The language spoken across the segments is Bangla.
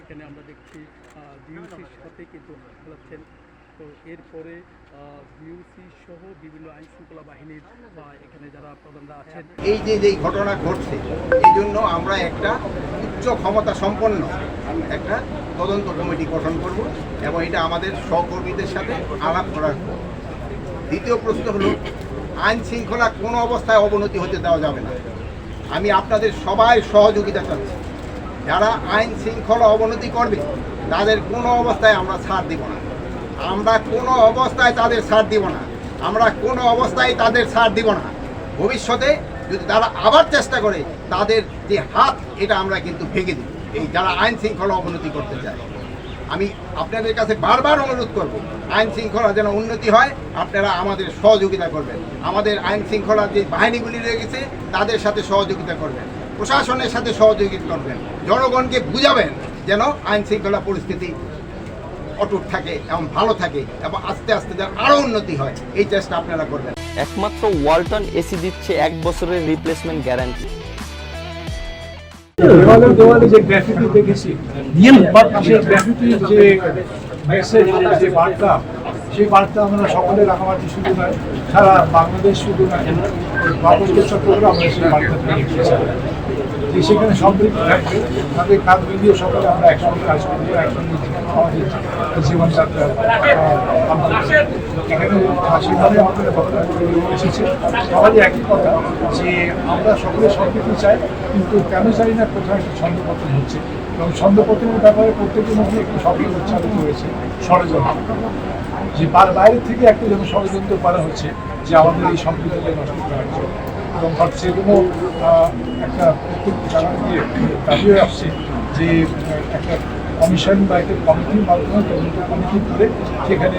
এখানে আমরা দেখছি ডিউসির সাথে কিন্তু খেলাচ্ছেন। তো এরপরে বিউসি সহ বিভিন্ন আইন শৃঙ্খলা বাহিনীর, বা এখানে যারা প্রধানরা আছেন। এই যে যেই ঘটনা ঘটছে, এই জন্য আমরা একটা উচ্চ ক্ষমতা সম্পন্ন একটা তদন্ত কমিটি গঠন করব এবং এটা আমাদের সহকর্মীদের সাথে আলাপ করার। দ্বিতীয় প্রশ্ন হলো আইন শৃঙ্খলা কোনো অবস্থায় অবনতি হতে দেওয়া যাবে না। আমি আপনাদের সবাই সহযোগিতা চাচ্ছি। যারা আইন শৃঙ্খলা অবনতি করবে, তাদের কোনো অবস্থায় আমরা ছাড় দিব না। আমরা কোনো অবস্থায় তাদের ছাড় দিব না। আমরা কোনো অবস্থায় তাদের ছাড় দিব না। ভবিষ্যতে যদি তারা আবার চেষ্টা করে, তাদের যে হাত, এটা আমরা কিন্তু ভেঙে দিই এই যারা আইন শৃঙ্খলা অবনতি করতে চায়। আমি আপনাদের কাছে বারবার অনুরোধ করব, আইন শৃঙ্খলা যেন উন্নতি হয়, আপনারা আমাদের সহযোগিতা করবেন। আমাদের আইন শৃঙ্খলার যে বাহিনীগুলি রয়েছে, তাদের সাথে সহযোগিতা করবেন। প্রশাসনের সাথে সহযোগিতা করবেন। জনগণকে বুঝাবেন যেন আইন শৃঙ্খলা পরিস্থিতি অটুট থাকে এবং ভালো থাকে এবং আস্তে আস্তে যেন আরও উন্নতি হয়। এই চেষ্টা আপনারা করবেন। একমাত্র ওয়ালটন এসি দিচ্ছে এক বছরের রিপ্লেসমেন্ট গ্যারান্টি দেওয়ালে দেওয়ালে যে গ্রাফিটি দেখেছি সেই গ্রাফিটির যে মেসেজ বার্তা, সেই বার্তা আমরা সকলে রাঙামাটি শুধু নয়, সারা বাংলাদেশ শুধু নয় বাংলাদেশ চট্টগ্রাম আমরা সেই বার্তা যে সেখানে সম্পৃক্ত থাকবে তাদের কাজ মিলিয়ে সকলে আমরা একসঙ্গে কাজ করব একসঙ্গে আমাদের জীবনযাত্রা এখানে সেভাবে আমাদের বক্তব্য এসেছে। সবারই একই কথা যে আমরা সকলে সম্প্রীতি চাই, কিন্তু কেন চাই না কোথাও একটু ছন্দপতন হচ্ছে। এবং ছন্দপতনের ব্যাপারে প্রত্যেকের মধ্যে একটু সক্রিয় উচ্চারিত হয়েছে ষড়যন্ত্র। যে বাইরে থেকে একটা যেন ষড়যন্ত্র করা হচ্ছে, যে আমাদের এই সম্প্রীতিকে নষ্ট এবং সেগুলো একটা জায়গা দিয়ে দাবিও আসছে যে একটা কমিশন বা একটা কমিটির মাধ্যমে তদন্ত কমিটি করে সেখানে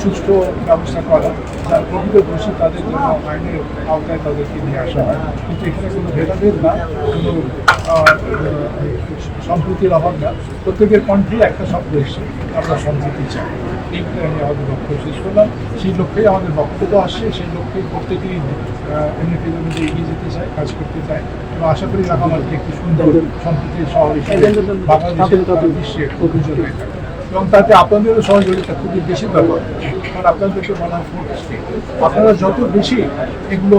সুষ্ঠু ব্যবস্থা করা যার প্রকৃত দোষী তাদের জন্য আইনের আওতায় তাদেরকে নিয়ে আসা হয়। কিন্তু এখানে কোনো ভেদাভেদ না, কোনো সম্প্রীতির অভাব না। প্রত্যেকের কণ্ঠেই একটা শব্দ এসছে, আমরা সম্প্রীতি চাই। এইটা আমি আমাদের লক্ষ্য শেষ করলাম। সেই লক্ষ্যেই আমাদের বক্তব্য আসছে, সেই লক্ষ্যেই প্রত্যেকেই এমনিটির মধ্যে এগিয়ে যেতে চায়, কাজ করতে চায়। এবং আশা করি রাখামালকে একটি সুন্দর সম্প্রীতির শহর হিসেবে বাংলাদেশের সারা বিশ্বে অভিযোগ হয়ে থাকে। এবং তাতে আপনাদেরও সহযোগিতা খুবই বেশি দরকার কারণ আপনাদেরকে বলা আপনারা যত বেশি এগুলো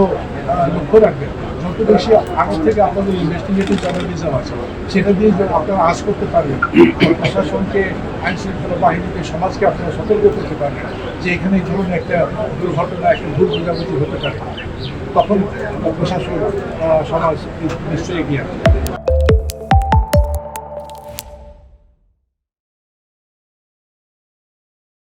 লক্ষ্য রাখবেন যত বেশি আগে থেকে আপনাদের ইনভেস্টিগেটিভ জার্নালিজম আছে। সেটা দিয়ে আপনারা আজ করতে পারবেন, প্রশাসনকে, আইন শৃঙ্খলা বাহিনীকে, সমাজকে আপনারা সতর্ক করতে পারবেন যে এখানে এই একটা দুর্ঘটনা, একটা ভুল বোঝাবুঝি হতে পারে। তখন প্রশাসন সমাজ নিশ্চয়ই এগিয়ে আসবে।